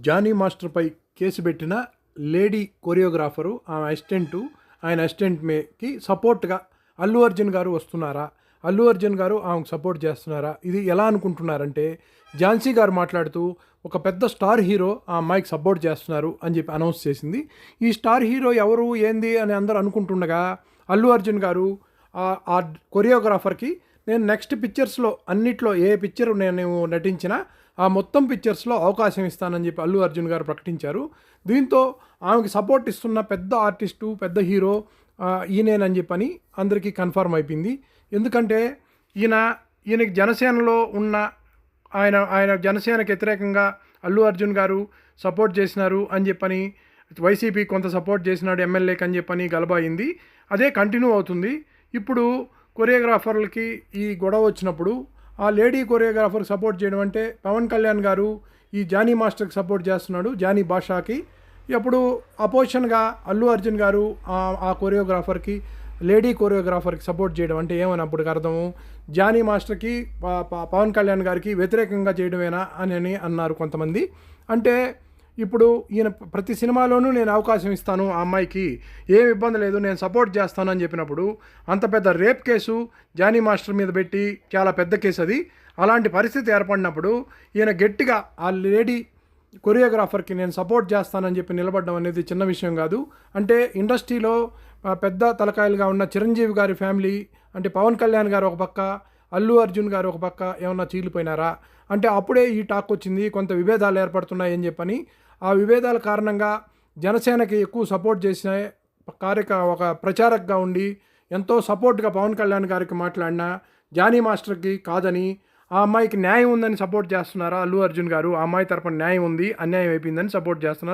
Johnny మాస్టర్పై కేసు పెట్టిన లేడీ కొరియోగ్రాఫరు ఆమె అసిస్టెంటు ఆయన అసిస్టెంట్కి సపోర్ట్గా అల్లు అర్జున్ గారు వస్తున్నారా? అల్లు అర్జున్ గారు ఆమెకు సపోర్ట్ చేస్తున్నారా? ఇది ఎలా అనుకుంటున్నారంటే ఝాన్సీ గారు మాట్లాడుతూ ఒక పెద్ద స్టార్ హీరో ఆ అమ్మాయికి సపోర్ట్ చేస్తున్నారు అని చెప్పి అనౌన్స్ చేసింది. ఈ స్టార్ హీరో ఎవరు ఏంది అని అందరూ అనుకుంటుండగా అల్లు అర్జున్ గారు ఆ- ఆ కొరియోగ్రాఫర్కి నేను నెక్స్ట్ పిక్చర్స్లో అన్నిట్లో ఏ పిక్చర్ నేను నటించినా ఆ మొత్తం పిక్చర్స్లో అవకాశం ఇస్తానని చెప్పి అల్లు అర్జున్ గారు ప్రకటించారు. దీంతో ఆమెకి సపోర్ట్ ఇస్తున్న పెద్ద ఆర్టిస్టు పెద్ద హీరో ఈయనేనని చెప్పని అందరికీ కన్ఫర్మ్ అయిపోయింది. ఎందుకంటే ఈయన ఈయనకి జనసేనలో ఉన్న ఆయన ఆయన జనసేనకు వ్యతిరేకంగా అల్లు అర్జున్ గారు సపోర్ట్ చేసినారు అని చెప్పని వైసీపీ కొంత సపోర్ట్ చేసినాడు ఎమ్మెల్యేకి అని చెప్పని గలబాయింది. అదే కంటిన్యూ అవుతుంది. ఇప్పుడు కొరియోగ్రాఫర్లకి ఈ గొడవ వచ్చినప్పుడు ఆ లేడీ కొరియోగ్రాఫర్ సపోర్ట్ చేయడం అంటే పవన్ కళ్యాణ్ గారు ఈ జానీ మాస్టర్కి సపోర్ట్ చేస్తున్నాడు జానీ బాషాకి. ఎప్పుడు అపోజిషన్గా అల్లు అర్జున్ గారు ఆ- కొరియోగ్రాఫర్కి లేడీ కొరియోగ్రాఫర్కి సపోర్ట్ చేయడం అంటే ఏమని అప్పటికి అర్థము? జానీ మాస్టర్కి ప- పవన్ కళ్యాణ్ గారికి వ్యతిరేకంగా చేయడమేనా అని అని అన్నారు కొంతమంది. అంటే ఇప్పుడు ఈయన ప్రతి సినిమాలోనూ నేను అవకాశం ఇస్తాను ఆ అమ్మాయికి ఏం ఇబ్బంది లేదు నేను సపోర్ట్ చేస్తాను అని చెప్పినప్పుడు అంత పెద్ద రేప్ కేసు జానీ మాస్టర్ మీద పెట్టి చాలా పెద్ద కేసు అది. అలాంటి పరిస్థితి ఏర్పడినప్పుడు ఈయన గట్టిగా ఆ లేడీ కొరియోగ్రాఫర్కి నేను సపోర్ట్ చేస్తానని చెప్పి నిలబడడం అనేది చిన్న విషయం కాదు. అంటే ఇండస్ట్రీలో పెద్ద తలకాయలుగా ఉన్న చిరంజీవి గారి ఫ్యామిలీ అంటే పవన్ కళ్యాణ్ గారు ఒక పక్క అల్లు అర్జున్ గారు ఒక పక్క ఏమన్నా చీలిపోయినారా? అంటే అప్పుడే ఈ టాక్ వచ్చింది కొంత విభేదాలు ఏర్పడుతున్నాయని చెప్పని. ఆ విభేదాల కారణంగా జనసేనకి ఎక్కువ సపోర్ట్ చేసిన కార్యక ఒక ప్రచారకగా ఉండి ఎంతో సపోర్ట్గా పవన్ కళ్యాణ్ గారికి మాట్లాడిన జానీ మాస్టర్కి కాదని ఆ అమ్మాయికి న్యాయం ఉందని సపోర్ట్ చేస్తున్నారా అల్లు అర్జున్ గారు? ఆ అమ్మాయి తరపున న్యాయం ఉంది అన్యాయం అయిపోయిందని సపోర్ట్ చేస్తున్నారు.